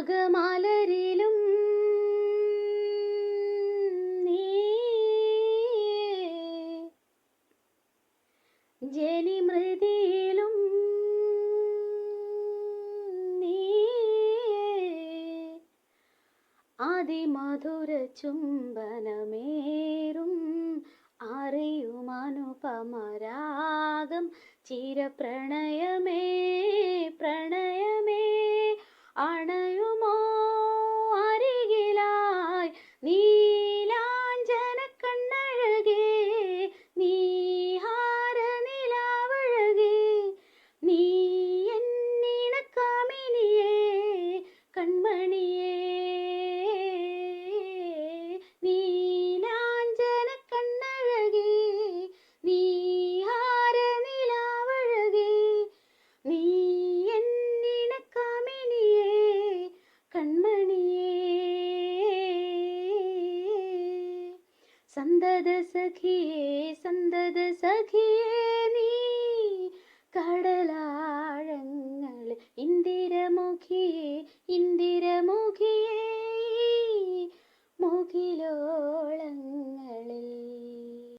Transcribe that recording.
രാഗമാലരിലും ജനിമൃതിയിലും അതിമധുര ചുംബനമേറും അറിയുമനുപമരാഗം ചിരപ്രണയമേ പ്രണയമേ സന്തത സഖിയേ സന്തത സഖിയേ നീ കടലാഴങ്ങൾ ഇന്ത്യ